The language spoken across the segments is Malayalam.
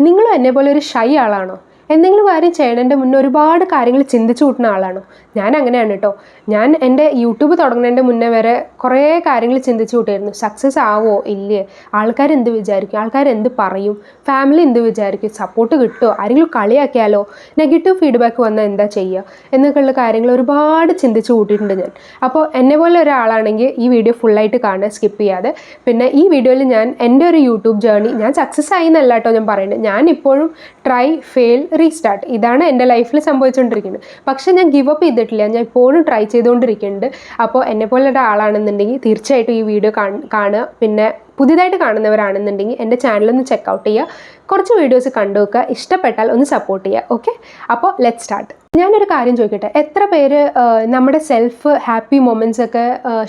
നിങ്ങളും എന്നെ പോലെ ഒരു ഷൈ ആളാണോ? എന്തെങ്കിലും കാര്യം ചെയ്യണതിന്റെ മുന്നേ ഒരുപാട് കാര്യങ്ങൾ ചിന്തിച്ചു കൂട്ടുന്ന ആളാണ്. ഞാൻ അങ്ങനെയാണ് കേട്ടോ ഞാൻ എന്റെ യൂട്യൂബ് തുടങ്ങുന്നതിന്റെ മുന്നേ വരെ കുറേ കാര്യങ്ങൾ ചിന്തിച്ചു കൂട്ടിയിരുന്നു. സക്സസ് ആവോ? ഇല്ലേ? ആൾക്കാർ എന്ത് വിചാരിക്കും? ആൾക്കാർ എന്ത് പറയും? ഫാമിലി എന്ത് വിചാരിക്കും? സപ്പോർട്ട് കിട്ടുമോ ആരെങ്കിലും കളിയാക്കിയാലോ? നെഗറ്റീവ് ഫീഡ്ബാക്ക് വന്നാൽ എന്താ ചെയ്യുക? എന്നൊക്കെയുള്ള കാര്യങ്ങൾ ഒരുപാട് ചിന്തിച്ചു കൂട്ടിയിട്ടുണ്ട് ഞാൻ. അപ്പോൾ എന്നെ പോലെ ഒരാളാണെങ്കിൽ ഈ വീഡിയോ ഫുള്ളായിട്ട് കാണുക സ്കിപ്പ് ചെയ്യാതെ. പിന്നെ ഈ വീഡിയോയിൽ ഞാൻ എന്റെ ഒരു യൂട്യൂബ് ജേർണി ഞാൻ സക്സസ് ആയി എന്നല്ല കേട്ടോ ഞാൻ പറയുന്നത്. ഞാൻ ഇപ്പോഴും ട്രൈ ഫെയിൽ റീസ്റ്റാർട്ട് ഇതാണ് എന്റെ ലൈഫിൽ സംഭവിച്ചുകൊണ്ടിരിക്കുന്നത് പക്ഷേ ഞാൻ ഗിവ് അപ്പ് ചെയ്തിട്ടില്ല. ഞാൻ ഇപ്പോഴും ട്രൈ ചെയ്തുകൊണ്ടിരിക്കുന്നുണ്ട് അപ്പോൾ എന്നെ പോലെ ഒരാളാണെന്നുണ്ടെങ്കിൽ തീർച്ചയായിട്ടും ഈ വീഡിയോ കാണുക. പിന്നെ പുതിയതായിട്ട് കാണുന്നവരാണെന്നുണ്ടെങ്കിൽ എന്റെ ചാനലൊന്ന് ചെക്കൗട്ട് ചെയ്യുക. കുറച്ച് വീഡിയോസ് കണ്ടു വെക്കുക ഇഷ്ടപ്പെട്ടാൽ ഒന്ന് സപ്പോർട്ട് ചെയ്യുക. ഓക്കെ അപ്പോൾ ലെറ്റ് സ്റ്റാർട്ട് ഞാനൊരു കാര്യം ചോദിക്കട്ടെ? എത്ര പേര് നമ്മുടെ സെൽഫ് ഹാപ്പി മൊമെന്റ്സ് ഒക്കെ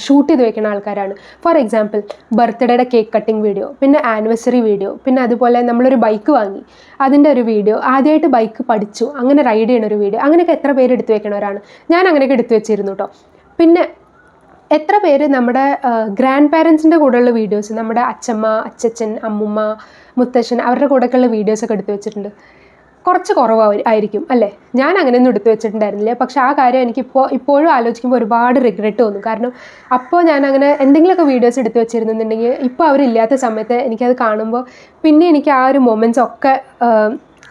ഷൂട്ട് ചെയ്ത് വെക്കുന്ന ആൾക്കാരാണ്? ഫോർ എക്സാമ്പിൾ ബർത്ത്ഡേയുടെ കേക്ക് കട്ടിംഗ് വീഡിയോ പിന്നെ ആനിവേഴ്സറി വീഡിയോ പിന്നെ അതുപോലെ നമ്മളൊരു ബൈക്ക് വാങ്ങി. അതിന്റെ ഒരു വീഡിയോ ആദ്യമായിട്ട് ബൈക്ക് പഠിച്ചു. അങ്ങനെ റൈഡ് ചെയ്യണ ഒരു വീഡിയോ അങ്ങനെയൊക്കെ എത്ര പേര് എടുത്തു വെക്കണവരാണ്? ഞാൻ അങ്ങനെയൊക്കെ എടുത്തു വെച്ചിരുന്നു കേട്ടോ പിന്നെ എത്ര പേര് നമ്മുടെ ഗ്രാൻഡ് പാരൻസിന്റെ കൂടെയുള്ള വീഡിയോസ് നമ്മുടെ അച്ഛമ്മ അച്ഛച്ചൻ അമ്മുമ്മ മുത്തശ്ശൻ അവരുടെ കൂടെയൊക്കെയുള്ള വീഡിയോസൊക്കെ എടുത്തു വെച്ചിട്ടുണ്ട്. കുറച്ച് കുറവ് ആയിരിക്കും അല്ലേ? ഞാൻ അങ്ങനെയൊന്നും എടുത്തു വെച്ചിട്ടുണ്ടായിരുന്നില്ല. പക്ഷേ ആ കാര്യം എനിക്ക് എനിക്കിപ്പോൾ ഇപ്പോഴും ആലോചിക്കുമ്പോൾ ഒരുപാട് റിഗ്രറ്റ് തോന്നും. കാരണം അപ്പോൾ ഞാൻ അങ്ങനെ എന്തെങ്കിലുമൊക്കെ വീഡിയോസ് എടുത്തു വെച്ചിരുന്നുണ്ടെങ്കിൽ ഇപ്പോൾ അവരില്ലാത്ത സമയത്ത് എനിക്കത് കാണുമ്പോൾ പിന്നെ എനിക്ക് ആ ഒരു മൊമെന്റ്സ് ഒക്കെ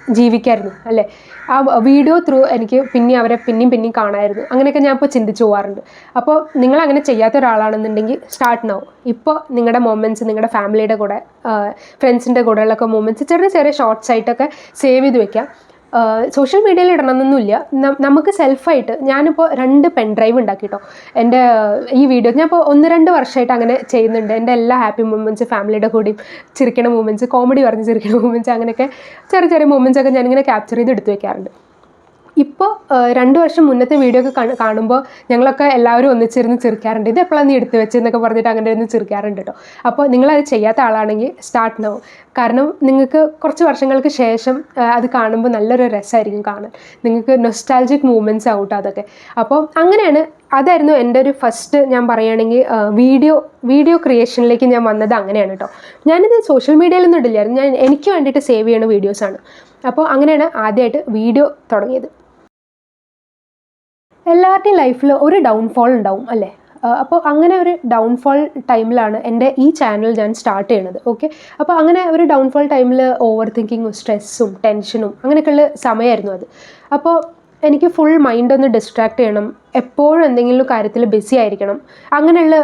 ജീവിക്കായിരുന്നു അല്ലേ? ആ വീഡിയോ ത്രൂ എനിക്ക് പിന്നെ അവരെ പിന്നെയും പിന്നെയും കാണാമായിരുന്നു അങ്ങനെയൊക്കെ ഞാൻ ഇപ്പോൾ ചിന്തിച്ചു പോകാറുണ്ട് അപ്പോൾ നിങ്ങൾ അങ്ങനെ ചെയ്യാത്ത ഒരാളാണെന്നുണ്ടെങ്കിൽ സ്റ്റാർട്ട് നൗ ഇപ്പോൾ നിങ്ങളുടെ മൊമെന്റ്സ് നിങ്ങളുടെ ഫാമിലിയുടെ കൂടെ ഫ്രണ്ട്സിന്റെ കൂടെയുള്ളൊക്കെ മൊമെന്റ്സ് ചെറിയ ചെറിയ ഷോർട്സ് ആയിട്ടൊക്കെ സേവ് ചെയ്ത് വെക്കാം. സോഷ്യൽ മീഡിയയിൽ ഇടണമെന്നൊന്നുമില്ല. നമുക്ക് സെൽഫായിട്ട് ഞാനിപ്പോൾ രണ്ട് പെൻ ഡ്രൈവ് ഉണ്ടാക്കി കേട്ടോ എന്റെ ഈ വീഡിയോ ഞാൻ ഇപ്പോൾ ഒന്ന് രണ്ട് വർഷമായിട്ട് അങ്ങനെ ചെയ്യുന്നുണ്ട്. എന്റെ എല്ലാ ഹാപ്പി മൂമെന്റ്സ് ഫാമിലിയുടെ കൂടിയും ചിരിക്കണ മൂമെന്റ്സ് കോമഡി പറഞ്ഞ് ചിരിക്കണ മൂമെന്റ്സ് അങ്ങനെയൊക്കെ ചെറിയ ചെറിയ മൂമെന്റ്സ് ഒക്കെ ഞാനിങ്ങനെ ക്യാപ്ചർ ചെയ്ത് എടുത്തു വെക്കാറുണ്ട്. ഇപ്പോൾ രണ്ട് വർഷം മുന്നത്തെ വീഡിയോ ഒക്കെ കാണുമ്പോൾ ഞങ്ങളൊക്കെ എല്ലാവരും ഒന്നിച്ചിരുന്ന് ചിരിക്കാറുണ്ട് ഇത് എപ്പോഴാണ് നീ എടുത്തു വെച്ചെന്നൊക്കെ പറഞ്ഞിട്ട് അങ്ങനെ ഇരുന്ന് ചിരിക്കാറുണ്ട് കേട്ടോ അപ്പോൾ നിങ്ങളത് ചെയ്യാത്ത ആളാണെങ്കിൽ സ്റ്റാർട്ട് നോ കാരണം നിങ്ങൾക്ക് കുറച്ച് വർഷങ്ങൾക്ക് ശേഷം അത് കാണുമ്പോൾ നല്ലൊരു രസമായിരിക്കും കാണാൻ. നിങ്ങൾക്ക് നൊസ്റ്റാൾജിക് മൂമെന്റ്സ് ആവട്ടെ അതൊക്കെ. അപ്പോൾ അങ്ങനെയാണ്. അതായിരുന്നു എന്റെ ഒരു ഫസ്റ്റ് ഞാൻ പറയുകയാണെങ്കിൽ വീഡിയോ വീഡിയോ ക്രിയേഷനിലേക്ക് ഞാൻ വന്നത് അങ്ങനെയാണ് കേട്ടോ ഞാനിത് സോഷ്യൽ മീഡിയയിലൊന്നും ഇടില്ലായിരുന്നു. ഞാൻ എനിക്ക് വേണ്ടിയിട്ട് സേവ് ചെയ്യണ വീഡിയോസാണ് അപ്പോൾ അങ്ങനെയാണ് ആദ്യമായിട്ട് വീഡിയോ തുടങ്ങിയത്. എല്ലാവരുടെയും ലൈഫിൽ ഒരു ഡൗൺഫോൾ ഉണ്ടാവും അല്ലേ? അപ്പോൾ അങ്ങനെ ഒരു ഡൗൺഫോൾ ടൈമിലാണ് എന്റെ ഈ ചാനൽ ഞാൻ സ്റ്റാർട്ട് ചെയ്യണത് ഓക്കെ അപ്പോൾ അങ്ങനെ ഒരു ഡൗൺഫോൾ ടൈമിൽ ഓവർ തിങ്കിങ്ങും സ്ട്രെസ്സും ടെൻഷനും അങ്ങനെയൊക്കെയുള്ള സമയമായിരുന്നു അത്. അപ്പോൾ എനിക്ക് ഫുൾ മൈൻഡ് ഒന്ന് ഡിസ്ട്രാക്ട് ചെയ്യണം. എപ്പോഴും എന്തെങ്കിലും കാര്യത്തിൽ ബിസി ആയിരിക്കണം. അങ്ങനെയുള്ള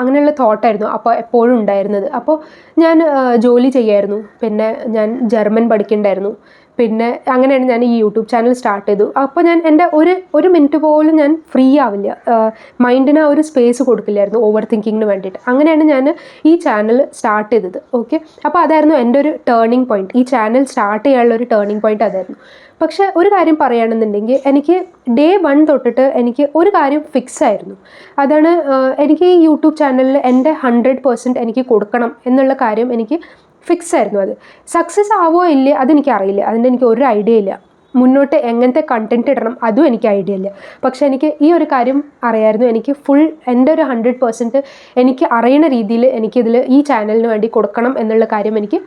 അങ്ങനെയുള്ള തോട്ടായിരുന്നു അപ്പോൾ എപ്പോഴും ഉണ്ടായിരുന്നത്. അപ്പോൾ ഞാൻ ജോലി ചെയ്യായിരുന്നു. പിന്നെ ഞാൻ ജർമ്മൻ പഠിക്കണ്ടായിരുന്നു. പിന്നെ അങ്ങനെയാണ് ഞാൻ ഈ യൂട്യൂബ് ചാനൽ സ്റ്റാർട്ട് ചെയ്തു. അപ്പോൾ ഞാൻ എന്റെ ഒരു ഒരു മിനിറ്റ് പോലും ഞാൻ ഫ്രീ ആവില്ല. മൈൻഡിന് ആ ഒരു സ്പേസ് കൊടുക്കില്ലായിരുന്നു ഓവർ തിങ്കിങ്ങിന് വേണ്ടിയിട്ട്. അങ്ങനെയാണ് ഞാൻ ഈ ചാനൽ സ്റ്റാർട്ട് ചെയ്തത്. ഓക്കെ അപ്പോൾ അതായിരുന്നു എന്റെ ഒരു ടേണിംഗ് പോയിന്റ് ഈ ചാനൽ സ്റ്റാർട്ട് ചെയ്യാനുള്ള ഒരു ടേണിംഗ് പോയിന്റ് അതായിരുന്നു. പക്ഷേ ഒരു കാര്യം പറയുകയാണെന്നുണ്ടെങ്കിൽ എനിക്ക് ഡേ വൺ തൊട്ടിട്ട് എനിക്ക് ഒരു കാര്യം ഫിക്സ് ആയിരുന്നു. അതാണ് എനിക്ക് ഈ യൂട്യൂബ് ചാനലിൽ എന്റെ ഹൺഡ്രഡ് പെർസെന്റ് എനിക്ക് കൊടുക്കണം എന്നുള്ള കാര്യം എനിക്ക് ഫിക്സ് ആയിരുന്നു അത്. സക്സസ് ആവോ ഇല്ലേ അതെനിക്ക് അറിയില്ല അതിന്റെ എനിക്ക് ഒരു ഐഡിയ ഇല്ല. മുന്നോട്ട് എങ്ങനത്തെ കണ്ടന്റ് ഇടണം അതും എനിക്ക് ഐഡിയ ഇല്ല. പക്ഷേ എനിക്ക് ഈ ഒരു കാര്യം അറിയായിരുന്നു. എനിക്ക് ഫുൾ എന്റെ ഒരു ഹൺഡ്രഡ് പെർസെന്റ് എനിക്ക് അറിയണ രീതിയിൽ എനിക്കിതിൽ ഈ ചാനലിന് വേണ്ടി കൊടുക്കണം എന്നുള്ള കാര്യം എനിക്ക്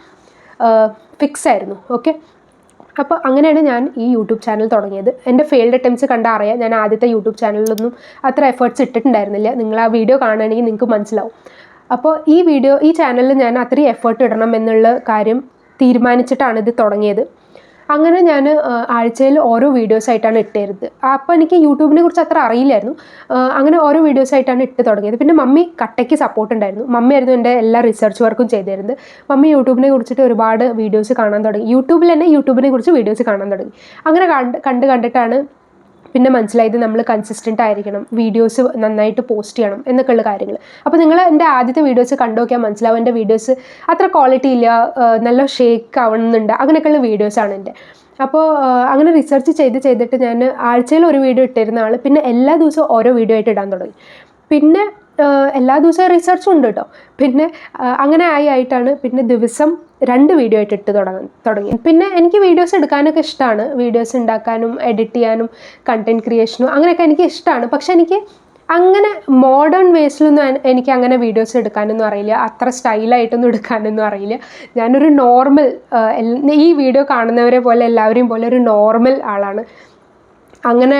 ഫിക്സ് ആയിരുന്നു. ഓക്കെ അപ്പോൾ അങ്ങനെയാണ് ഞാൻ ഈ യൂട്യൂബ് ചാനൽ തുടങ്ങിയത്. എന്റെ ഫെയിൽഡ് അറ്റംപ്റ്റ്സ് കണ്ട അറിയാം ഞാൻ ആദ്യത്തെ യൂട്യൂബ് ചാനലിലൊന്നും അത്ര എഫേർട്സ് ഇട്ടിട്ടുണ്ടായിരുന്നില്ല. നിങ്ങൾ ആ വീഡിയോ കാണുകയാണെങ്കിൽ നിങ്ങൾക്ക് മനസ്സിലാവും. അപ്പോൾ ഈ വീഡിയോ ഈ ചാനലിൽ ഞാൻ അത്രയും എഫേർട്ട് ഇടണം എന്നുള്ള കാര്യം തീരുമാനിച്ചിട്ടാണ് ഇത് തുടങ്ങിയത്. അങ്ങനെ ഞാൻ ആഴ്ചയിൽ ഓരോ വീഡിയോസ് ആയിട്ടാണ് ഇട്ടിരുന്നത് അപ്പോൾ എനിക്ക് യൂട്യൂബിനെ കുറിച്ച് അത്ര അറിയില്ലായിരുന്നു. അങ്ങനെ ഓരോ വീഡിയോസ് ആയിട്ടാണ് ഇട്ട് തുടങ്ങിയത്. പിന്നെ മമ്മി കട്ടയ്ക്ക് സപ്പോർട്ട് ഉണ്ടായിരുന്നു. മമ്മിയായിരുന്നു എന്റെ എല്ലാ റിസർച്ച് വർക്കും ചെയ്തിരുന്നത്. മമ്മി യൂട്യൂബിനെ കുറിച്ചിട്ട് ഒരുപാട് വീഡിയോസ് കാണാൻ തുടങ്ങി. യൂട്യൂബിൽ തന്നെ യൂട്യൂബിനെ കുറിച്ച് വീഡിയോസ് കാണാൻ തുടങ്ങി. അങ്ങനെ കണ്ട് കണ്ട് കണ്ടിട്ടാണ് പിന്നെ മനസ്സിലായത് നമ്മൾ കൺസിസ്റ്റന്റ് ആയിരിക്കണം. വീഡിയോസ് നന്നായിട്ട് പോസ്റ്റ് ചെയ്യണം എന്നൊക്കെയുള്ള കാര്യങ്ങൾ അപ്പോൾ നിങ്ങൾ എന്റെ ആദ്യത്തെ വീഡിയോസ് കണ്ടു നോക്കിയാൽ മനസ്സിലാവും എന്റെ വീഡിയോസ് അത്ര ക്വാളിറ്റി ഇല്ല നല്ല ഷേക്ക് ആവണമെന്നുണ്ട് അങ്ങനെയൊക്കെയുള്ള വീഡിയോസാണ് എന്റെ. അപ്പോൾ അങ്ങനെ റിസർച്ച് ചെയ്ത് ചെയ്തിട്ട് ഞാൻ ആഴ്ചയിൽ ഒരു വീഡിയോ ഇട്ടിരുന്ന ആൾ പിന്നെ എല്ലാ ദിവസവും ഓരോ വീഡിയോ ആയിട്ട് ഇടാൻ തുടങ്ങി. പിന്നെ എല്ലാ ദിവസവും റിസർച്ചും ഉണ്ട് കേട്ടോ പിന്നെ അങ്ങനെ ആയി ആയിട്ടാണ് പിന്നെ ദിവസം രണ്ട് വീഡിയോ ആയിട്ട് ഇട്ട് തുടങ്ങി തുടങ്ങി. പിന്നെ എനിക്ക് വീഡിയോസ് എടുക്കാനൊക്കെ ഇഷ്ടമാണ് വീഡിയോസ് ഉണ്ടാക്കാനും എഡിറ്റ് ചെയ്യാനും കണ്ടന്റ് ക്രിയേഷനും അങ്ങനെയൊക്കെ എനിക്ക് ഇഷ്ടമാണ് പക്ഷെ എനിക്ക് അങ്ങനെ മോഡേൺ വേസിലൊന്നും എനിക്ക് അങ്ങനെ വീഡിയോസ് എടുക്കാനൊന്നും അറിയില്ല. അത്ര സ്റ്റൈലായിട്ടൊന്നും എടുക്കാനൊന്നും അറിയില്ല. ഞാനൊരു നോർമൽ ഈ വീഡിയോ കാണുന്നവരെ പോലെ എല്ലാവരെയും പോലെ ഒരു നോർമൽ ആളാണ്. അങ്ങനെ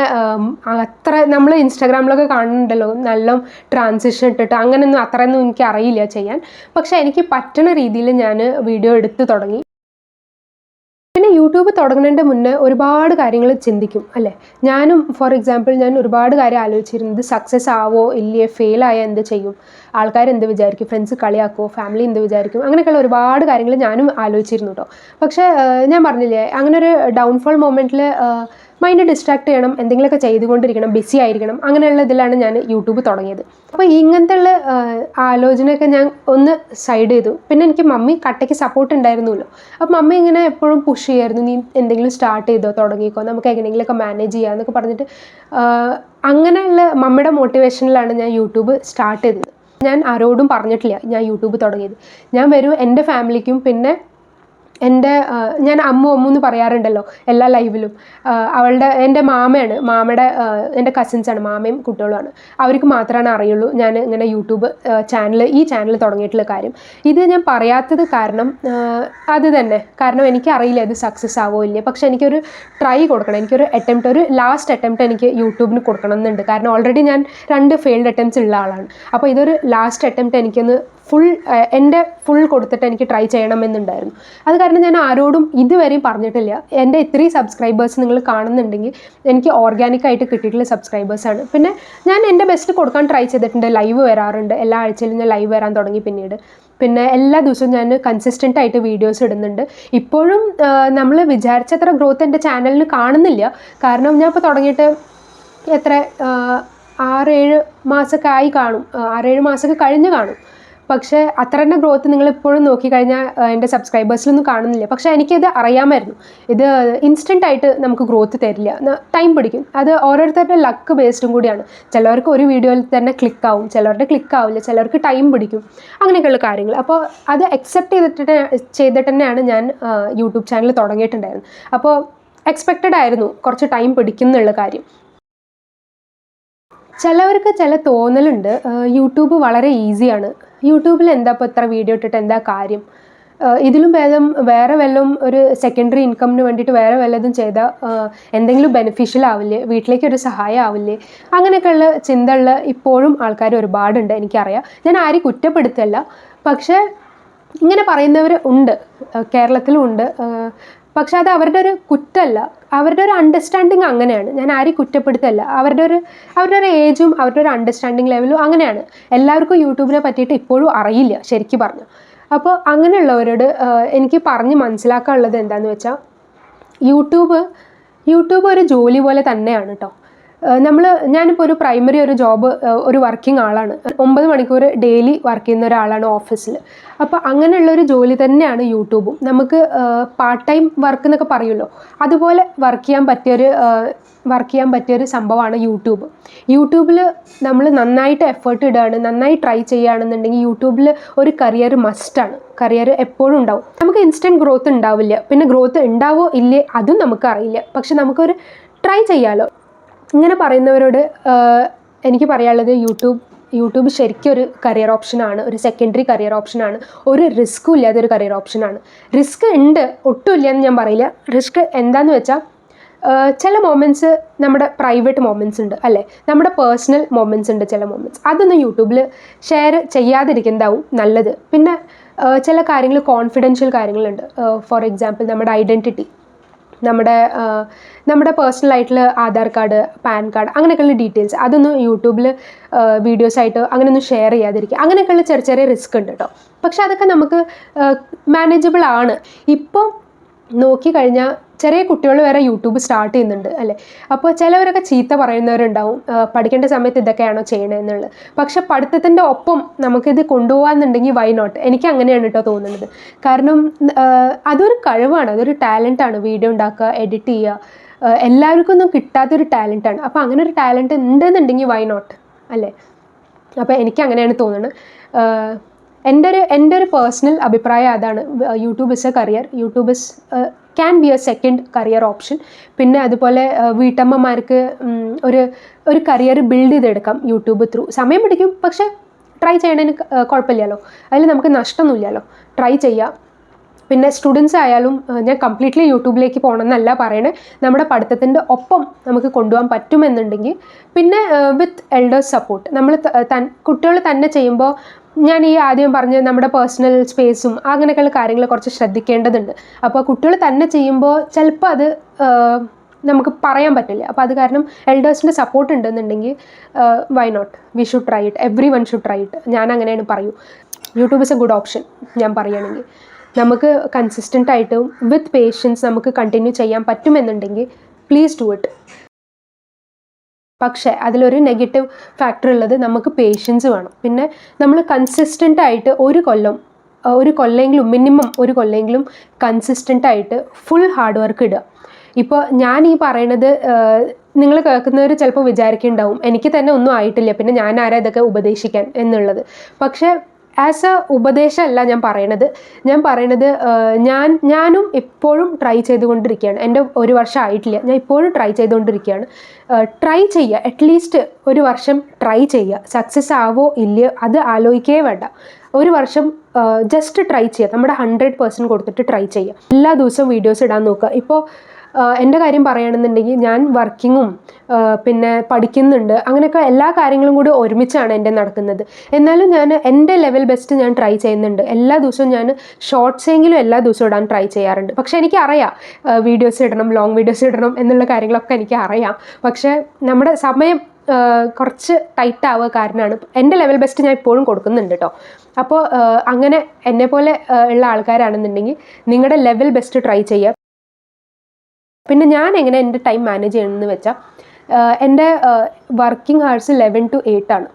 അത്ര നമ്മൾ ഇൻസ്റ്റാഗ്രാമിലൊക്കെ കാണുന്നുണ്ടല്ലോ നല്ല ട്രാൻസിഷൻ ഇട്ടിട്ട്. അങ്ങനെയൊന്നും അത്രയൊന്നും എനിക്ക് അറിയില്ല ചെയ്യാൻ. പക്ഷേ എനിക്ക് പറ്റുന്ന രീതിയിൽ ഞാൻ വീഡിയോ എടുത്തു തുടങ്ങി. പിന്നെ യൂട്യൂബ് തുടങ്ങുന്നതിന്റെ മുന്നേ ഒരുപാട് കാര്യങ്ങൾ ചിന്തിക്കും അല്ലേ? ഞാനും ഫോർ എക്സാമ്പിൾ ഞാൻ ഒരുപാട് കാര്യം ആലോചിച്ചിരുന്നത് സക്സസ് ആവോ ഇല്ലയോ ഫെയിൽ ആയാൽ എന്ത് ചെയ്യും? ആൾക്കാർ എന്ത് വിചാരിക്കും? ഫ്രണ്ട്സ് കളിയാക്കുമോ ഫാമിലി എന്ത് വിചാരിക്കും? അങ്ങനെയൊക്കെയുള്ള ഒരുപാട് കാര്യങ്ങൾ ഞാനും ആലോചിച്ചിരുന്നു കേട്ടോ പക്ഷേ ഞാൻ പറഞ്ഞില്ലേ അങ്ങനെ ഒരു ഡൗൺഫോൾ മൊമെന്റിൽ മൈൻഡ് ഡിസ്ട്രാക്ട് ചെയ്യണം എന്തെങ്കിലുമൊക്കെ ചെയ്തുകൊണ്ടിരിക്കണം ബിസി ആയിരിക്കണം അങ്ങനെയുള്ള ഇതിലാണ് ഞാൻ യൂട്യൂബ് തുടങ്ങിയത്. അപ്പോൾ ഇങ്ങനത്തെ ഉള്ള ആലോചനയൊക്കെ ഞാൻ ഒന്ന് സൈഡ് ചെയ്തു. പിന്നെ എനിക്ക് മമ്മി കട്ടയ്ക്ക് സപ്പോർട്ട് ഉണ്ടായിരുന്നല്ലോ. അപ്പോൾ മമ്മി ഇങ്ങനെ എപ്പോഴും പുഷ് ചെയ്യായിരുന്നു നീ എന്തെങ്കിലും സ്റ്റാർട്ട് ചെയ്തോ തുടങ്ങിക്കോ നമുക്ക് എങ്ങനെയെങ്കിലുമൊക്കെ മാനേജ് ചെയ്യാം എന്നൊക്കെ പറഞ്ഞിട്ട് അങ്ങനെയുള്ള മമ്മിയുടെ മോട്ടിവേഷനിലാണ് ഞാൻ യൂട്യൂബ് സ്റ്റാർട്ട് ചെയ്തത്. ഞാൻ ആരോടും പറഞ്ഞിട്ടില്ല ഞാൻ യൂട്യൂബ് തുടങ്ങിയത്. ഞാൻ വരും എന്റെ ഫാമിലിക്കും പിന്നെ എന്റെ ഞാൻ അമ്മ അമ്മു എന്ന് പറയാറുണ്ടല്ലോ എല്ലാ ലൈവിലും. അവളുടെ എന്റെ മാമയാണ് മാമയുടെ എന്റെ കസിൻസാണ് മാമയും കുട്ടികളുമാണ്. അവർക്ക് മാത്രമാണ് അറിയുള്ളൂ ഞാൻ ഇങ്ങനെ യൂട്യൂബ് ചാനൽ ഈ ചാനൽ തുടങ്ങിയിട്ടുള്ള കാര്യം. ഇത് ഞാൻ പറയാത്തത് കാരണം അത് തന്നെ. കാരണം എനിക്കറിയില്ല ഇത് സക്സസ് ആവോ ഇല്ല പക്ഷെ എനിക്കൊരു ട്രൈ കൊടുക്കണം. എനിക്കൊരു അറ്റംപ്റ്റ് ഒരു ലാസ്റ്റ് അറ്റംപ്റ്റ് എനിക്ക് യൂട്യൂബിന് കൊടുക്കണം എന്നുണ്ട് കാരണം ഓൾറെഡി ഞാൻ രണ്ട് ഫെയിൽഡ് അറ്റംപ്റ്റ്സ് ഉള്ള ആളാണ്. അപ്പോൾ ഇതൊരു ലാസ്റ്റ് അറ്റംപ്റ്റ് എനിക്കൊന്ന് ഫുൾ എന്റെ ഫുൾ കൊടുത്തിട്ട് എനിക്ക് ട്രൈ ചെയ്യണമെന്നുണ്ടായിരുന്നു. അത് കാരണം ഞാൻ ആരോടും ഇതുവരെയും പറഞ്ഞിട്ടില്ല. എന്റെ ഇത്രയും സബ്സ്ക്രൈബേഴ്സ് നിങ്ങൾ കാണുന്നുണ്ടെങ്കിൽ എനിക്ക് ഓർഗാനിക്കായിട്ട് കിട്ടിയിട്ടുള്ള സബ്സ്ക്രൈബേഴ്സാണ് പിന്നെ ഞാൻ എന്റെ ബെസ്റ്റ് കൊടുക്കാൻ ട്രൈ ചെയ്തിട്ടുണ്ട്. ലൈവ് വരാറുണ്ട്. എല്ലാ ആഴ്ചയിലും ഞാൻ ലൈവ് വരാൻ തുടങ്ങി പിന്നീട്. പിന്നെ എല്ലാ ദിവസവും ഞാൻ കൺസിസ്റ്റന്റ് ആയിട്ട് വീഡിയോസ് ഇടുന്നുണ്ട്. ഇപ്പോഴും നമ്മൾ വിചാരിച്ചത്ര ഗ്രോത്ത് എന്റെ ചാനലിന് കാണുന്നില്ല. കാരണം ഞാൻ ഇപ്പോൾ തുടങ്ങിയിട്ട് എത്ര ആറേഴ് മാസമൊക്കെ ആയി കാണും. ആറേഴ് മാസമൊക്കെ കഴിഞ്ഞ് കാണും. പക്ഷേ അത്ര തന്നെ ഗ്രോത്ത് നിങ്ങൾ ഇപ്പോഴും നോക്കിക്കഴിഞ്ഞാൽ എന്റെ സബ്സ്ക്രൈബേഴ്സിലൊന്നും കാണുന്നില്ല. പക്ഷേ എനിക്കിത് അറിയാമായിരുന്നു. ഇത് ഇൻസ്റ്റന്റ് ആയിട്ട് നമുക്ക് ഗ്രോത്ത് തരില്ല. ടൈം പിടിക്കും. അത് ഓരോരുത്തരുടെ ലക്ക് ബേസ്ഡും കൂടിയാണ്. ചിലവർക്ക് ഒരു വീഡിയോയിൽ തന്നെ ക്ലിക്ക് ആവും. ചിലവരുടെ ക്ലിക്ക് ആവില്ല. ചിലവർക്ക് ടൈം പിടിക്കും. അങ്ങനെയൊക്കെയുള്ള കാര്യങ്ങൾ. അപ്പോൾ അത് അക്സെപ്റ്റ് ചെയ്തിട്ട് ചെയ്തിട്ട് തന്നെയാണ് ഞാൻ യൂട്യൂബ് ചാനൽ തുടങ്ങിയിട്ടുണ്ടായിരുന്നത്. അപ്പോൾ എക്സ്പെക്റ്റഡ് ആയിരുന്നു കുറച്ച് ടൈം പിടിക്കും എന്നുള്ള കാര്യം. ചിലവർക്ക് ചില തോന്നലുണ്ട്. യൂട്യൂബ് വളരെ ഈസിയാണ്. യൂട്യൂബിൽ എന്താ ഇപ്പോൾ ഇത്ര വീഡിയോ ഇട്ടിട്ട് എന്താ കാര്യം? ഇതിലും ഭേദം വേറെ വല്ലതും ഒരു സെക്കൻഡറി ഇൻകമിന് വേണ്ടിയിട്ട് വേറെ വല്ലതും ചെയ്താൽ എന്തെങ്കിലും ബെനിഫിഷ്യൽ ആവില്ലേ? വീട്ടിലേക്ക് ഒരു സഹായം ആവില്ലേ? അങ്ങനെയൊക്കെയുള്ള ചിന്തയുള്ള ഇപ്പോഴും ആൾക്കാർ ഒരുപാടുണ്ട് എനിക്കറിയാം. ഞാൻ ആരെയും കുറ്റപ്പെടുത്തല്ല. പക്ഷേ ഇങ്ങനെ പറയുന്നവർ ഉണ്ട്. കേരളത്തിലും ഉണ്ട്. പക്ഷെ അത് അവരുടെ ഒരു കുറ്റമല്ല. അവരുടെ ഒരു അണ്ടർസ്റ്റാൻഡിങ് അങ്ങനെയാണ്. ഞാൻ ആരെയും കുറ്റപ്പെടുത്തല്ല. അവരുടെ ഒരു അവരുടെ ഒരു ഏജും അവരുടെ ഒരു അണ്ടർസ്റ്റാൻഡിങ് ലെവലും അങ്ങനെയാണ്. എല്ലാവർക്കും യൂട്യൂബിനെ പറ്റിയിട്ട് ഇപ്പോഴും അറിയില്ല ശരിക്കും പറഞ്ഞു. അപ്പോൾ അങ്ങനെയുള്ളവരോട് എനിക്ക് പറഞ്ഞ് മനസ്സിലാക്കാനുള്ളത് എന്താണെന്ന് വെച്ചാൽ യൂട്യൂബ് യൂട്യൂബ് ഒരു ജോലി പോലെ തന്നെയാണ് കേട്ടോ നമ്മൾ ഞാനിപ്പോൾ ഒരു പ്രൈമറി ഒരു ജോബ് ഒരു വർക്കിംഗ് ആളാണ്. ഒമ്പത് മണിക്കൂർ ഡെയിലി വർക്ക് ചെയ്യുന്ന ഒരാളാണ് ഓഫീസിൽ അപ്പോൾ അങ്ങനെയുള്ള ഒരു ജോലി തന്നെയാണ് യൂട്യൂബും. നമുക്ക് പാർട്ട് ടൈം വർക്ക് എന്നൊക്കെ പറയുമല്ലോ. അതുപോലെ വർക്ക് ചെയ്യാൻ പറ്റിയൊരു വർക്ക് ചെയ്യാൻ പറ്റിയൊരു സംഭവമാണ് യൂട്യൂബ്. യൂട്യൂബിൽ നമ്മൾ നന്നായിട്ട് എഫേർട്ട് ഇടുകയാണ് നന്നായി ട്രൈ ചെയ്യുകയാണെന്നുണ്ടെങ്കിൽ യൂട്യൂബിൽ ഒരു കരിയർ മസ്റ്റാണ് കരിയർ എപ്പോഴും ഉണ്ടാവും. നമുക്ക് ഇൻസ്റ്റന്റ് ഗ്രോത്ത് ഉണ്ടാവില്ല. പിന്നെ ഗ്രോത്ത് ഉണ്ടാവോ ഇല്ലേ അതും നമുക്കറിയില്ല. പക്ഷെ നമുക്കൊരു ട്രൈ ചെയ്യാമല്ലോ ഇങ്ങനെ പറയുന്നവരോട് എനിക്ക് പറയാനുള്ളത് യൂട്യൂബ് യൂട്യൂബ് ശരിക്കും ഒരു കരിയർ ഓപ്ഷനാണ് ഒരു സെക്കൻഡറി കരിയർ ഓപ്ഷനാണ് ഒരു റിസ്ക്കും ഇല്ലാതെ ഒരു കരിയർ ഓപ്ഷനാണ് റിസ്ക് ഉണ്ട് ഒട്ടും ഇല്ലയെന്ന് ഞാൻ പറയില്ല. റിസ്ക് എന്താന്ന് വെച്ചാൽ ചില മൊമെന്റ്സ് നമ്മുടെ പ്രൈവറ്റ് മൊമെന്റ്സ് ഉണ്ട് അല്ലേ? നമ്മുടെ പേഴ്സണൽ മൊമെന്റ്സ് ഉണ്ട് ചില മൊമെന്റ്സ് അതൊന്നും യൂട്യൂബിൽ ഷെയർ ചെയ്യാതിരിക്കുന്നതാവും നല്ലത്. പിന്നെ ചില കാര്യങ്ങൾ കോൺഫിഡൻഷ്യൽ കാര്യങ്ങളുണ്ട്. ഫോർ എക്സാമ്പിൾ നമ്മുടെ ഐഡന്റിറ്റി നമ്മുടെ നമ്മുടെ പേഴ്സണൽ ആയിട്ടുള്ള ആധാർ കാർഡ് പാൻ കാർഡ് അങ്ങനെയൊക്കെയുള്ള ഡീറ്റെയിൽസ് അതൊന്നും യൂട്യൂബിൽ വീഡിയോസ് ആയിട്ട് അങ്ങനെയൊന്നും ഷെയർ ചെയ്യാതിരിക്കുക. അങ്ങനെയൊക്കെയുള്ള ചെറിയ ചെറിയ റിസ്ക് ഉണ്ട് കേട്ടോ പക്ഷെ അതൊക്കെ നമുക്ക് മാനേജബിൾ ആണ്. ഇപ്പം നോക്കിക്കഴിഞ്ഞാൽ ചെറിയ കുട്ടികൾ വരെ യൂട്യൂബ് സ്റ്റാർട്ട് ചെയ്യുന്നുണ്ട് അല്ലേ? അപ്പോൾ ചിലവരൊക്കെ ചീത്ത പറയുന്നവരുണ്ടാവും. പഠിക്കേണ്ട സമയത്ത് ഇതൊക്കെയാണോ ചെയ്യണമെന്നുള്ളത് പക്ഷെ പഠിത്തത്തിന്റെ ഒപ്പം നമുക്കിത് കൊണ്ടുപോകാന്നുണ്ടെങ്കിൽ വൈ നോട്ട് എനിക്ക് അങ്ങനെയാണ് കേട്ടോ തോന്നുന്നത്. കാരണം അതൊരു കഴിവാണ്. അതൊരു ടാലന്റാണ് വീഡിയോ ഉണ്ടാക്കുക എഡിറ്റ് ചെയ്യുക. എല്ലാവർക്കും ഒന്നും കിട്ടാത്തൊരു ടാലന്റാണ് അപ്പോൾ അങ്ങനെ ഒരു ടാലന്റ് ഉണ്ടെന്നുണ്ടെങ്കിൽ വൈ നോട്ട് അല്ലേ? അപ്പോൾ എനിക്ക് അങ്ങനെയാണ് തോന്നുന്നത് എന്റെ ഒരു എന്റെ ഒരു പേഴ്സണൽ അഭിപ്രായം അതാണ് YouTube is a career YouTube is can be a second career option പിന്നെ അതുപോലെ വീട്ടമ്മമാർക്ക് ഒരു ഒരു കരിയർ ബിൽഡ് ചെയ്തെടുക്കാം യൂട്യൂബ് ത്രൂ സമയം പിടിക്കും പക്ഷെ ട്രൈ ചെയ്യണതിന് കുഴപ്പമില്ലല്ലോ. അതിൽ നമുക്ക് നഷ്ടമൊന്നുമില്ലല്ലോ. ട്രൈ ചെയ്യാം. പിന്നെ സ്റ്റുഡൻസ് ആയാലും ഞാൻ കംപ്ലീറ്റ്ലി യൂട്യൂബിലേക്ക് പോകണമെന്നല്ല പറയണേ. നമ്മുടെ പഠിത്തത്തിന്റെ ഒപ്പം നമുക്ക് കൊണ്ടുപോകാൻ പറ്റുമെന്നുണ്ടെങ്കിൽ പിന്നെ വിത്ത് എൽഡേഴ്സ് സപ്പോർട്ട് നമ്മൾ കുട്ടികൾ തന്നെ ചെയ്യുമ്പോൾ ഞാൻ ഈ ആദ്യം പറഞ്ഞ നമ്മുടെ പേഴ്സണൽ സ്പേസും അങ്ങനെയൊക്കെയുള്ള കാര്യങ്ങൾ കുറച്ച് ശ്രദ്ധിക്കേണ്ടതുണ്ട്. അപ്പോൾ കുട്ടികൾ തന്നെ ചെയ്യുമ്പോൾ ചിലപ്പോൾ അത് നമുക്ക് പറയാൻ പറ്റില്ല. അപ്പോൾ അത് കാരണം എൽഡേഴ്സിന്റെ സപ്പോർട്ട് ഉണ്ടെന്നുണ്ടെങ്കിൽ why not we should try it everyone should try it ഞാൻ അങ്ങനെയാണ് പറയൂ. YouTube is a good option ഞാൻ പറയുകയാണെങ്കിൽ. നമുക്ക് കൺസിസ്റ്റന്റ് ആയിട്ടും വിത്ത് പേഷ്യൻസ് നമുക്ക് കണ്ടിന്യൂ ചെയ്യാൻ പറ്റുമെന്നുണ്ടെങ്കിൽ പ്ലീസ് ഡു ഇറ്റ് പക്ഷേ അതിലൊരു നെഗറ്റീവ് ഫാക്ടർ ഉള്ളത് നമുക്ക് പേഷ്യൻസ് വേണം. പിന്നെ നമ്മൾ കൺസിസ്റ്റന്റ് ആയിട്ട് ഒരു കൊല്ലം ഒരു കൊല്ലെങ്കിലും മിനിമം ഒരു കൊല്ലെങ്കിലും കൺസിസ്റ്റന്റ് ആയിട്ട് ഫുൾ ഹാർഡ് വർക്ക് ഇടുക. ഇപ്പോൾ ഞാൻ ഈ പറയണത് നിങ്ങൾ കേൾക്കുന്നവർ ചിലപ്പോൾ വിചാരിക്കുന്നുണ്ടാവും എനിക്ക് തന്നെ ഒന്നും ആയിട്ടില്ല പിന്നെ ഞാൻ ആരാ ഇതൊക്കെ ഉപദേശിക്കാൻ എന്നുള്ളത്. പക്ഷേ ആസ് എ ഉപദേശമല്ല ഞാൻ പറയണത്. ഞാൻ പറയണത് ഞാൻ ഞാനും എപ്പോഴും ട്രൈ ചെയ്തുകൊണ്ടിരിക്കുകയാണ്. എന്റെ ഒരു വർഷം ആയിട്ടില്ല. ഞാൻ ഇപ്പോഴും ട്രൈ ചെയ്തുകൊണ്ടിരിക്കുകയാണ്. ട്രൈ ചെയ്യുക. അറ്റ്ലീസ്റ്റ് ഒരു വർഷം ട്രൈ ചെയ്യുക. സക്സസ് ആവോ ഇല്ലയോ അത് ആലോചിക്കേ വേണ്ട. ഒരു വർഷം ജസ്റ്റ് ട്രൈ ചെയ്യുക. നമ്മുടെ ഹൺഡ്രഡ് പേഴ്സന്റ് കൊടുത്തിട്ട് ട്രൈ ചെയ്യുക. എല്ലാ ദിവസവും വീഡിയോസ് ഇടാൻ നോക്കുക. ഇപ്പോൾ എന്റെ കാര്യം പറയുകയാണെന്നുണ്ടെങ്കിൽ ഞാൻ വർക്കിങ്ങും പിന്നെ പഠിക്കുന്നുണ്ട്. അങ്ങനെയൊക്കെ എല്ലാ കാര്യങ്ങളും കൂടി ഒരുമിച്ചാണ് എന്റെ നടക്കുന്നത്. എന്നാലും ഞാൻ എന്റെ ലെവൽ ബെസ്റ്റ് ഞാൻ ട്രൈ ചെയ്യുന്നുണ്ട്. എല്ലാ ദിവസവും ഞാൻ ഷോർട്സ് എങ്കിലും എല്ലാ ദിവസവും ഇടാൻ ട്രൈ ചെയ്യാറുണ്ട്. പക്ഷേ എനിക്കറിയാം വീഡിയോസ് ഇടണം ലോങ് വീഡിയോസ് ഇടണം എന്നുള്ള കാര്യങ്ങളൊക്കെ എനിക്ക് അറിയാം പക്ഷേ നമ്മുടെ സമയം കുറച്ച് ടൈറ്റ് ആവുക കാരണമാണ് എന്റെ ലെവൽ ബെസ്റ്റ് ഞാൻ ഇപ്പോഴും കൊടുക്കുന്നുണ്ട് കേട്ടോ. അപ്പോൾ അങ്ങനെ എന്നെ പോലെ ഉള്ള ആൾക്കാരാണെന്നുണ്ടെങ്കിൽ നിങ്ങളുടെ ലെവൽ ബെസ്റ്റ് ട്രൈ ചെയ്യുക. പിന്നെ ഞാൻ എങ്ങനെ എന്റെ ടൈം മാനേജ് ചെയ്യണമെന്ന് വെച്ചാൽ എന്റെ working hours eleven to eight ആണ്.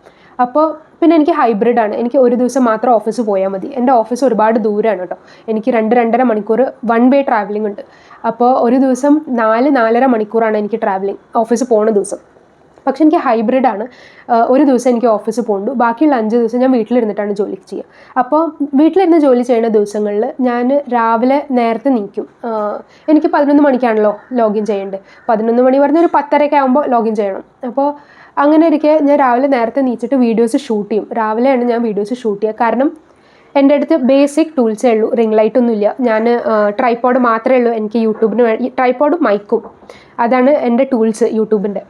അപ്പോൾ പിന്നെ എനിക്ക് ഹൈബ്രിഡ് ആണ്. എനിക്ക് ഒരു ദിവസം മാത്രം ഓഫീസ് പോയാൽ മതി. എന്റെ ഓഫീസ് ഒരുപാട് ദൂരമാണ് കേട്ടോ. എനിക്ക് രണ്ട് രണ്ടര മണിക്കൂർ വൺ വേ ട്രാവലിംഗ് ഉണ്ട്. അപ്പോൾ ഒരു ദിവസം നാല് നാലര മണിക്കൂറാണ് എനിക്ക് ട്രാവലിംഗ് ഓഫീസ് പോണ ദിവസം. പക്ഷെ എനിക്ക് ഹൈബ്രിഡ് ആണ് ഒരു ദിവസം എനിക്ക് ഓഫീസിൽ പോകുന്നുണ്ട് ബാക്കിയുള്ള അഞ്ച് ദിവസം ഞാൻ വീട്ടിലിരുന്നിട്ടാണ് ജോലി ചെയ്യുക. അപ്പോൾ വീട്ടിലിരുന്ന് ജോലി ചെയ്യുന്ന ദിവസങ്ങളിൽ ഞാൻ രാവിലെ നേരത്തെ നിൽക്കും എനിക്ക് പതിനൊന്ന് മണിക്കാണല്ലോ ലോഗിൻ ചെയ്യേണ്ടത്. പതിനൊന്ന് മണി പറഞ്ഞാൽ ഒരു പത്തരയൊക്കെ ആകുമ്പോൾ ലോഗിൻ ചെയ്യണം. അപ്പോൾ അങ്ങനെ ഇരിക്കെ ഞാൻ രാവിലെ നേരത്തെ നീച്ചിട്ട് വീഡിയോസ് ഷൂട്ട് ചെയ്യും. രാവിലെയാണ് ഞാൻ വീഡിയോസ് ഷൂട്ട് ചെയ്യുക. കാരണം എന്റെ അടുത്ത് ബേസിക് ടൂൾസേ ഉള്ളൂ. റിംഗ് ലൈറ്റ് ഒന്നുമില്ല ഞാൻ ട്രൈപ്പോഡ് മാത്രമേ ഉള്ളൂ എനിക്ക് യൂട്യൂബിന് വേണ്ടി ട്രൈപ്പോഡും മൈക്കും. അതാണ് എന്റെ ടൂൾസ് യൂട്യൂബിന്റെ.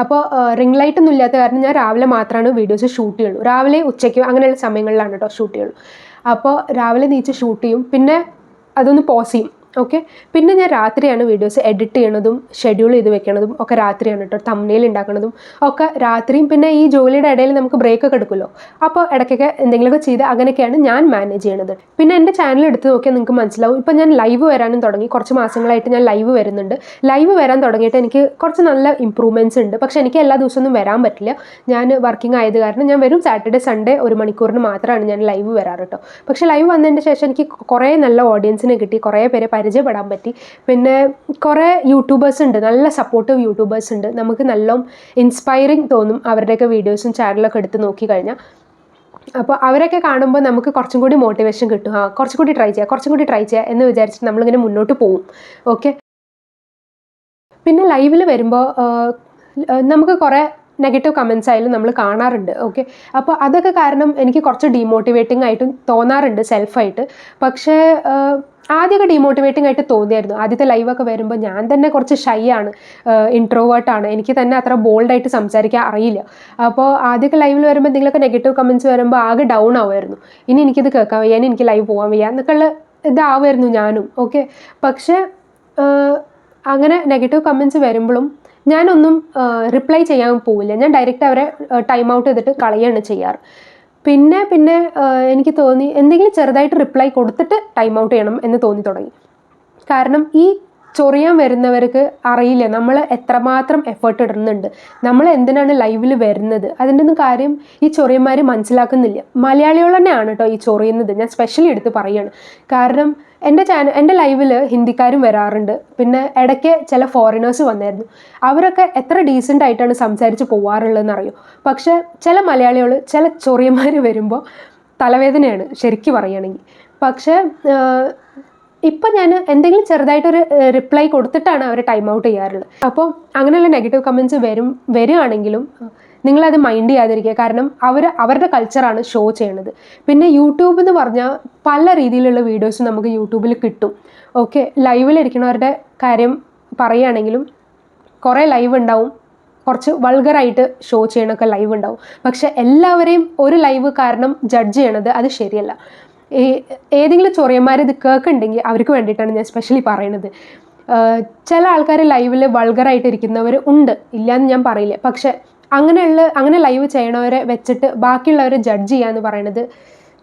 അപ്പോൾ റിംഗ് ലൈറ്റ് ഒന്നും ഇല്ലാത്ത കാരണം ഞാൻ രാവിലെ മാത്രമാണ് വീഡിയോസ് ഷൂട്ട് ചെയ്യുള്ളൂ. രാവിലെ ഉച്ചയ്ക്ക് അങ്ങനെയുള്ള സമയങ്ങളിലാണ് കേട്ടോ ഷൂട്ട് ചെയ്യുള്ളൂ. അപ്പോൾ രാവിലെ നീച്ച് ഷൂട്ട് ചെയ്യും. പിന്നെ അതൊന്ന് പോസ് ചെയ്യും. ഓക്കെ പിന്നെ ഞാൻ രാത്രിയാണ് വീഡിയോസ് എഡിറ്റ് ചെയ്യണതും ഷെഡ്യൂൾ ചെയ്ത് വെക്കണതും ഒക്കെ രാത്രിയാണ് കേട്ടോ തമ്മനയിൽ ഉണ്ടാക്കണതും ഒക്കെ രാത്രിയും പിന്നെ ഈ ജോലിയുടെ ഇടയിൽ നമുക്ക് ബ്രേക്ക് ഒക്കെ എടുക്കുമല്ലോ. അപ്പോൾ ഇടയ്ക്കൊക്കെ എന്തെങ്കിലുമൊക്കെ ചെയ്ത് അങ്ങനെയൊക്കെയാണ് ഞാൻ മാനേജ് ചെയ്യണത്. പിന്നെ എന്റെ ചാനൽ എടുത്ത് നോക്കിയാൽ നിങ്ങൾക്ക് മനസ്സിലാവും. ഇപ്പം ഞാൻ ലൈവ് വരാനും തുടങ്ങി. കുറച്ച് മാസങ്ങളായിട്ട് ഞാൻ ലൈവ് വരുന്നുണ്ട്. ലൈവ് വരാൻ തുടങ്ങിയിട്ട് എനിക്ക് കുറച്ച് നല്ല ഇമ്പ്രൂവ്മെന്റ്സ് ഉണ്ട്. പക്ഷേ എനിക്ക് എല്ലാ ദിവസമൊന്നും വരാൻ പറ്റില്ല. ഞാൻ വർക്കിംഗ് ആയത് കാരണം ഞാൻ വരും സാറ്റർഡേ സൺഡേ ഒരു മണിക്കൂറിന് മാത്രമാണ് ഞാൻ ലൈവ് വരാറ് കേട്ടോ പക്ഷേ ലൈവ് വന്നതിന്റെ ശേഷം എനിക്ക് കുറേ നല്ല ഓഡിയൻസിനെ കിട്ടി. കുറേ പേരെ പരിചയപ്പെടാൻ പറ്റി. പിന്നെ കുറേ യൂട്യൂബേഴ്സ് ഉണ്ട് നല്ല സപ്പോർട്ടീവ് യൂട്യൂബേഴ്സ് ഉണ്ട്. നമുക്ക് നല്ല ഇൻസ്പയറിങ് തോന്നും അവരുടെയൊക്കെ വീഡിയോസും ചാനലൊക്കെ എടുത്ത് നോക്കി കഴിഞ്ഞാൽ അപ്പോൾ അവരൊക്കെ കാണുമ്പോൾ നമുക്ക് കുറച്ചും കൂടി മോട്ടിവേഷൻ കിട്ടും. ആ കുറച്ചും കൂടി ട്രൈ ചെയ്യാം കുറച്ചും കൂടി ട്രൈ ചെയ്യാം എന്ന് വിചാരിച്ചിട്ട് നമ്മളിങ്ങനെ മുന്നോട്ട് പോകും ഓക്കെ പിന്നെ ലൈവിൽ വരുമ്പോൾ നമുക്ക് കുറേ നെഗറ്റീവ് കമൻസ് ആയാലും നമ്മൾ കാണാറുണ്ട്. ഓക്കെ അപ്പോൾ അതൊക്കെ കാരണം എനിക്ക് കുറച്ച് ഡീമോട്ടിവേറ്റിംഗ് ആയിട്ടും തോന്നാറുണ്ട് സെൽഫായിട്ട് പക്ഷേ ആദ്യമൊക്കെ ഡീമോട്ടിവേറ്റിംഗ് ആയിട്ട് തോന്നിയായിരുന്നു. ആദ്യത്തെ ലൈവൊക്കെ വരുമ്പോൾ ഞാൻ തന്നെ കുറച്ച് ഷൈ ആണ് ഇൻട്രോവേർട്ടാണ് എനിക്ക് തന്നെ അത്ര ബോൾഡായിട്ട് സംസാരിക്കാൻ അറിയില്ല. അപ്പോൾ ആദ്യമൊക്കെ ലൈവിൽ വരുമ്പോൾ എന്തെങ്കിലുമൊക്കെ നെഗറ്റീവ് കമൻസ് വരുമ്പോൾ ആകെ ഡൗൺ ആവുമായിരുന്നു. ഇനി എനിക്കിത് കേൾക്കാൻ വയ്യ ഇനി എനിക്ക് ലൈവ് പോകാൻ വയ്യ എന്നൊക്കെയുള്ള ഇതാവുമായിരുന്നു ഞാനും. ഓക്കെ പക്ഷേ അങ്ങനെ നെഗറ്റീവ് കമൻസ് വരുമ്പോഴും ഞാനൊന്നും റിപ്ലൈ ചെയ്യാൻ പോവില്ല. ഞാൻ ഡയറക്റ്റ് അവരെ ടൈം ഔട്ട് ചെയ്തിട്ട് കളയാണ് ചെയ്യാറ്. പിന്നെ പിന്നെ എനിക്ക് തോന്നി എന്തെങ്കിലും ചെറുതായിട്ട് റിപ്ലൈ കൊടുത്തിട്ട് ടൈം ഔട്ട് ചെയ്യണം എന്ന് തോന്നി തുടങ്ങി. കാരണം ഈ ചൊറിയാൻ വരുന്നവർക്ക് അറിയില്ല. നമ്മൾ എത്രമാത്രം എഫേർട്ട് ഇടുന്നുണ്ട്. നമ്മൾ എന്തിനാണ് ലൈവിൽ വരുന്നത്? അതിന്റെ ഒന്നും കാര്യം ഈ ചൊറിയന്മാർ മനസ്സിലാക്കുന്നില്ല. മലയാളികൾ തന്നെയാണ് കേട്ടോ ഈ ചൊറിയുന്നത്. ഞാൻ സ്പെഷ്യലി എടുത്ത് പറയുകയാണ് കാരണം എന്റെ ചാനൽ എന്റെ ലൈവിൽ ഹിന്ദിക്കാരും വരാറുണ്ട്. പിന്നെ ഇടയ്ക്ക് ചില ഫോറിനേഴ്സ് വന്നായിരുന്നു. അവരൊക്കെ എത്ര ഡീസന്റ് ആയിട്ടാണ് സംസാരിച്ച് പോവാറുള്ളതെന്ന് അറിയോ പക്ഷേ ചില മലയാളികൾ ചില ചൊറിയന്മാർ വരുമ്പോൾ തലവേദനയാണ് ശരിക്കും പറയുകയാണെങ്കിൽ. പക്ഷേ ഇപ്പം ഞാൻ എന്തെങ്കിലും ചെറുതായിട്ടൊരു റിപ്ലൈ കൊടുത്തിട്ടാണ് അവർ ടൈം ഔട്ട് ചെയ്യാറുള്ളത്. അപ്പോൾ അങ്ങനെയുള്ള നെഗറ്റീവ് കമന്റ്സ് വരും വരികയാണെങ്കിലും നിങ്ങളത് മൈൻഡ് ചെയ്യാതിരിക്കുക. കാരണം അവർ അവരുടെ കൾച്ചറാണ് ഷോ ചെയ്യണത്. പിന്നെ യൂട്യൂബ് എന്ന് പറഞ്ഞാൽ പല രീതിയിലുള്ള വീഡിയോസ് നമുക്ക് യൂട്യൂബിൽ കിട്ടും. ഓക്കെ ലൈവിലിരിക്കണവരുടെ കാര്യം പറയുകയാണെങ്കിലും കുറേ ലൈവ് ഉണ്ടാവും. കുറച്ച് വൾഗറായിട്ട് ഷോ ചെയ്യണൊക്കെ ലൈവ് ഉണ്ടാവും. പക്ഷെ എല്ലാവരെയും ഒരു ലൈവ് കാരണം ജഡ്ജ് ചെയ്യണത് അത് ശരിയല്ല. ഈ ഏതെങ്കിലും ചൊറിയന്മാർ ഇത് കേൾക്കുന്നുണ്ടെങ്കിൽ അവർക്ക് വേണ്ടിയിട്ടാണ് ഞാൻ സ്പെഷ്യലി പറയണത്. ചില ആൾക്കാർ ലൈവിൽ വൾഗറായിട്ട് ഇരിക്കുന്നവർ ഉണ്ട്. ഇല്ലയെന്ന് ഞാൻ പറയില്ല. പക്ഷെ അങ്ങനെയുള്ള അങ്ങനെ ലൈവ് ചെയ്യണവരെ വെച്ചിട്ട് ബാക്കിയുള്ളവരെ ജഡ്ജ് ചെയ്യുക എന്ന് പറയുന്നത്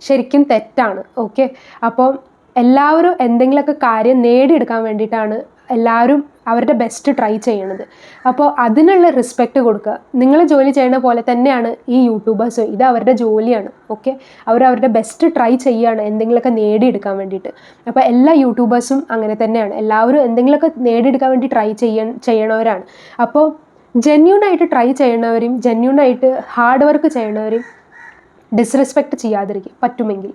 ശരിക്കും തെറ്റാണ് ഓക്കെ അപ്പോൾ എല്ലാവരും എന്തെങ്കിലുമൊക്കെ കാര്യം നേടിയെടുക്കാൻ വേണ്ടിയിട്ടാണ് എല്ലാവരും അവരുടെ ബെസ്റ്റ് ട്രൈ ചെയ്യണത്. അപ്പോൾ അതിനുള്ള റെസ്പെക്റ്റ് കൊടുക്കുക. നിങ്ങൾ ജോലി ചെയ്യണ പോലെ തന്നെയാണ് ഈ യൂട്യൂബേഴ്സ് ഇത് അവരുടെ ജോലിയാണ് ഓക്കെ അവർ അവരുടെ ബെസ്റ്റ് ട്രൈ ചെയ്യുകയാണ് എന്തെങ്കിലുമൊക്കെ നേടിയെടുക്കാൻ വേണ്ടിയിട്ട്. അപ്പോൾ എല്ലാ യൂട്യൂബേഴ്സും അങ്ങനെ തന്നെയാണ്. എല്ലാവരും എന്തെങ്കിലുമൊക്കെ നേടിയെടുക്കാൻ വേണ്ടി ട്രൈ ചെയ്യാൻ ചെയ്യണവരാണ്. അപ്പോൾ ജെന്യൂൺ ആയിട്ട് ട്രൈ ചെയ്യണവരെയും ജെന്യൂൺ ആയിട്ട് ഹാർഡ് വർക്ക് ചെയ്യണവരെയും ഡിസ്റെസ്പെക്ട് ചെയ്യാതിരിക്കും പറ്റുമെങ്കിൽ.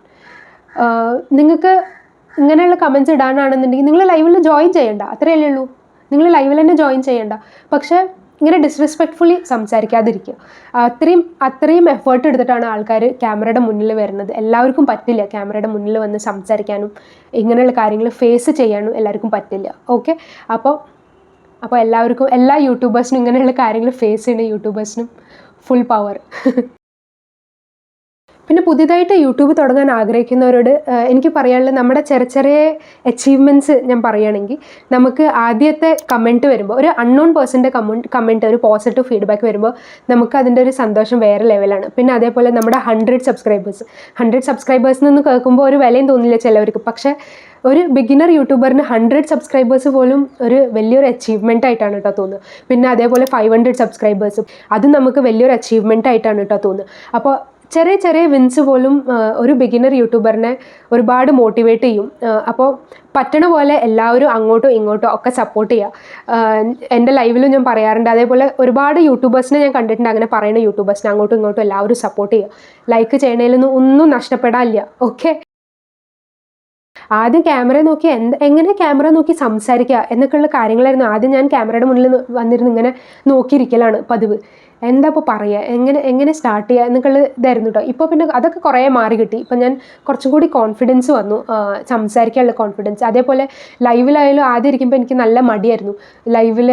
നിങ്ങൾക്ക് ഇങ്ങനെയുള്ള കമൻസ് ഇടാനാണെന്നുണ്ടെങ്കിൽ നിങ്ങൾ ലൈവിൽ ജോയിൻ ചെയ്യണ്ട. അത്രയല്ലേ ഉള്ളൂ. നിങ്ങൾ ലൈവിൽ തന്നെ ജോയിൻ ചെയ്യണ്ട. പക്ഷേ ഇങ്ങനെ ഡിസ്റെസ്പെക്ട്ഫുള്ളി സംസാരിക്കാതിരിക്കുക. അത്രയും അത്രയും എഫേർട്ട് എടുത്തിട്ടാണ് ആൾക്കാർ ക്യാമറയുടെ മുന്നിൽ വരുന്നത്. എല്ലാവർക്കും പറ്റില്ല ക്യാമറയുടെ മുന്നിൽ വന്ന് സംസാരിക്കാനും ഇങ്ങനെയുള്ള കാര്യങ്ങൾ ഫേസ് ചെയ്യാനും എല്ലാവർക്കും പറ്റില്ല. ഓക്കെ അപ്പോൾ അപ്പോൾ എല്ലാവർക്കും എല്ലാ യൂട്യൂബേഴ്സിനും ഇങ്ങനെയുള്ള കാര്യങ്ങൾ ഫേസ് ചെയ്യുന്ന യൂട്യൂബേഴ്സിനും ഫുൾ പവർ പിന്നെ പുതിയതായിട്ട് യൂട്യൂബ് തുടങ്ങാൻ ആഗ്രഹിക്കുന്നവരോട് എനിക്ക് പറയാനുള്ളത് നമ്മുടെ ചെറിയ ചെറിയ അച്ചീവ്മെന്റ്സ് ഞാൻ പറയുകയാണെങ്കിൽ നമുക്ക് ആദ്യത്തെ കമന്റ് വരുമ്പോൾ ഒരു അൺനോൺ പേഴ്സന്റെ കമന്റ് കമന്റ് ഒരു പോസിറ്റീവ് ഫീഡ്ബാക്ക് വരുമ്പോൾ നമുക്ക് അതിന്റെ ഒരു സന്തോഷം വേറെ ലെവലാണ് പിന്നെ അതേപോലെ നമ്മുടെ ഹൺഡ്രഡ് സബ്സ്ക്രൈബേഴ്സ് ഹൺഡ്രഡ് സബ്സ്ക്രൈബേഴ്സ് നിന്ന് കേൾക്കുമ്പോൾ ഒരു വിലയും തോന്നില്ല ചിലവർക്ക്. പക്ഷേ ഒരു ബിഗിനർ യൂട്യൂബറിന് ഹൺഡ്രഡ് സബ്സ്ക്രൈബേഴ്സ് പോലും ഒരു വലിയൊരു അച്ചീവ്മെന്റ് ആയിട്ടാണ് കേട്ടോ തോന്നുന്നത്. പിന്നെ അതേപോലെ ഫൈവ് ഹൺഡ്രഡ് സബ്സ്ക്രൈബേഴ്സും അതും നമുക്ക് വലിയൊരു അച്ചീവ്മെന്റ് ആയിട്ടാണ് കേട്ടോ തോന്നുന്നത്. അപ്പോൾ ചെറിയ ചെറിയ വിൻസ് പോലും ഒരു ബിഗിനർ യൂട്യൂബറിനെ ഒരുപാട് മോട്ടിവേറ്റ് ചെയ്യും. അപ്പോൾ പറ്റണ പോലെ എല്ലാവരും അങ്ങോട്ടും ഇങ്ങോട്ടും ഒക്കെ സപ്പോർട്ട് ചെയ്യുക എന്റെ ലൈവിലും ഞാൻ പറയാറുണ്ട് അതേപോലെ ഒരുപാട് യൂട്യൂബേഴ്സിനെ ഞാൻ കണ്ടിട്ടുണ്ട് അങ്ങനെ പറയുന്ന യൂട്യൂബേഴ്സിനെ അങ്ങോട്ടും ഇങ്ങോട്ടും എല്ലാവരും സപ്പോർട്ട് ചെയ്യുക ലൈക്ക് ചെയ്യണേലൊന്നും ഒന്നും നഷ്ടപ്പെടാനില്ല ഓക്കെ ആദ്യം ക്യാമറ നോക്കി എന്ത് എങ്ങനെ ക്യാമറ നോക്കി സംസാരിക്കുക എന്നൊക്കെയുള്ള കാര്യങ്ങളായിരുന്നു ആദ്യം ഞാൻ ക്യാമറയുടെ മുന്നിൽ വന്നിരുന്നു ഇങ്ങനെ നോക്കിയിരിക്കലാണ് പതിവ്. എന്താ ഇപ്പോൾ പറയുക എങ്ങനെ എങ്ങനെ സ്റ്റാർട്ട് ചെയ്യുക എന്നൊക്കെയുള്ള ഇതായിരുന്നു കേട്ടോ ഇപ്പോൾ പിന്നെ അതൊക്കെ കുറേ മാറി കിട്ടി. ഇപ്പം ഞാൻ കുറച്ചും കൂടി കോൺഫിഡൻസ് വന്നു. സംസാരിക്കാനുള്ള കോൺഫിഡൻസ് അതേപോലെ ലൈവിലായാലും ആദ്യം ഇരിക്കുമ്പോൾ എനിക്ക് നല്ല മടിയായിരുന്നു. ലൈവിൽ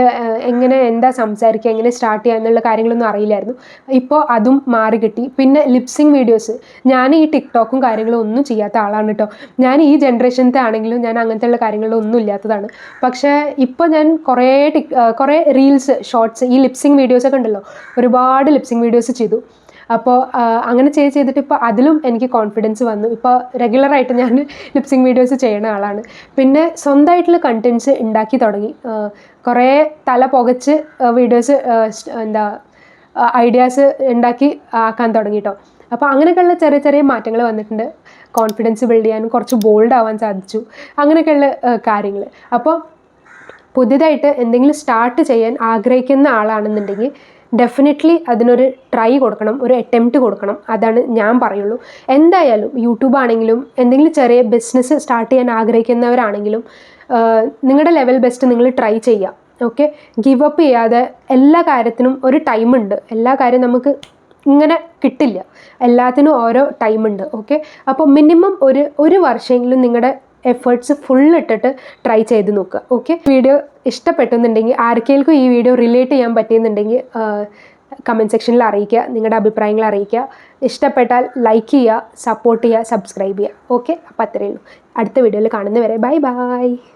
എങ്ങനെ എന്താ സംസാരിക്കുക എങ്ങനെ സ്റ്റാർട്ട് ചെയ്യുക എന്നുള്ള കാര്യങ്ങളൊന്നും അറിയില്ലായിരുന്നു. ഇപ്പോൾ അതും മാറി കിട്ടി. പിന്നെ ലിപ്സിങ് വീഡിയോസ് ഞാൻ ഈ ടിക്ടോക്കും കാര്യങ്ങളും ഒന്നും ചെയ്യാത്ത ആളാണ് കേട്ടോ ഞാൻ ഈ ജനറേഷനത്തെ ആണെങ്കിലും ഞാൻ അങ്ങനത്തെ ഉള്ള കാര്യങ്ങളിലൊന്നും ഇല്ലാത്തതാണ്. പക്ഷേ ഇപ്പോൾ ഞാൻ കുറേ ടിക് കുറേ റീൽസ് ഷോർട്സ് ഈ ലിപ്സിങ് വീഡിയോസൊക്കെ ഉണ്ടല്ലോ. ഒരുപാട് ലിപ്സിങ് വീഡിയോസ് ചെയ്തു. അപ്പോൾ അങ്ങനെ ചെയ്ത് ചെയ്തിട്ട് ഇപ്പോൾ അതിലും എനിക്ക് കോൺഫിഡൻസ് വന്നു. ഇപ്പോൾ റെഗുലറായിട്ട് ഞാൻ ലിപ്സിങ് വീഡിയോസ് ചെയ്യുന്ന ആളാണ്. പിന്നെ സ്വന്തമായിട്ടുള്ള കണ്ടന്റ്സ് ഉണ്ടാക്കി തുടങ്ങി. കുറേ തല പുകച്ച് വീഡിയോസ് എന്താ ഐഡിയാസ് ഉണ്ടാക്കി ആക്കാൻ തുടങ്ങി കേട്ടോ അപ്പോൾ അങ്ങനെയൊക്കെയുള്ള ചെറിയ ചെറിയ മാറ്റങ്ങൾ വന്നിട്ടുണ്ട്. കോൺഫിഡൻസ് ബിൽഡ് ചെയ്യാനും കുറച്ച് ബോൾഡ് ആവാൻ സാധിച്ചു. അങ്ങനെയൊക്കെയുള്ള കാര്യങ്ങൾ. അപ്പോൾ പുതിയതായിട്ട് എന്തെങ്കിലും സ്റ്റാർട്ട് ചെയ്യാൻ ആഗ്രഹിക്കുന്ന ആളാണെന്നുണ്ടെങ്കിൽ ഡെഫിനറ്റ്ലി അതിനൊരു ട്രൈ കൊടുക്കണം ഒരു അറ്റംപ്റ്റ് കൊടുക്കണം. അതാണ് ഞാൻ പറയുള്ളൂ. എന്തായാലും യൂട്യൂബ് ആണെങ്കിലും എന്തെങ്കിലും ചെറിയ ബിസിനസ് സ്റ്റാർട്ട് ചെയ്യാൻ ആഗ്രഹിക്കുന്നവരാണെങ്കിലും നിങ്ങളുടെ ലെവൽ ബെസ്റ്റ് നിങ്ങൾ ട്രൈ ചെയ്യുക ഓക്കെ ഗിവ് അപ്പ് ചെയ്യാതെ എല്ലാ കാര്യത്തിനും ഒരു ടൈമുണ്ട് എല്ലാ കാര്യം നമുക്ക് ഇങ്ങനെ കിട്ടില്ല. എല്ലാത്തിനും ഓരോ ടൈമുണ്ട് ഓക്കെ അപ്പോൾ മിനിമം ഒരു ഒരു വർഷമെങ്കിലും നിങ്ങളുടെ എഫേർട്സ് ഫുൾ ഇട്ടിട്ട് ട്രൈ ചെയ്ത് നോക്കുക ഓക്കെ വീഡിയോ ഇഷ്ടപ്പെട്ടുന്നുണ്ടെങ്കിൽ ആർക്കെങ്കിലും ഈ വീഡിയോ റിലേറ്റ് ചെയ്യാൻ പറ്റിയെന്നുണ്ടെങ്കിൽ കമന്റ് സെക്ഷനിൽ അറിയിക്കുക നിങ്ങളുടെ അഭിപ്രായങ്ങൾ അറിയിക്കുക. ഇഷ്ടപ്പെട്ടാൽ ലൈക്ക് ചെയ്യുക സപ്പോർട്ട് ചെയ്യുക സബ്സ്ക്രൈബ് ചെയ്യുക ഓക്കെ അപ്പോൾ അത്രയേ ഉള്ളൂ. അടുത്ത വീഡിയോയിൽ കാണുന്നവരെ ബൈ ബൈ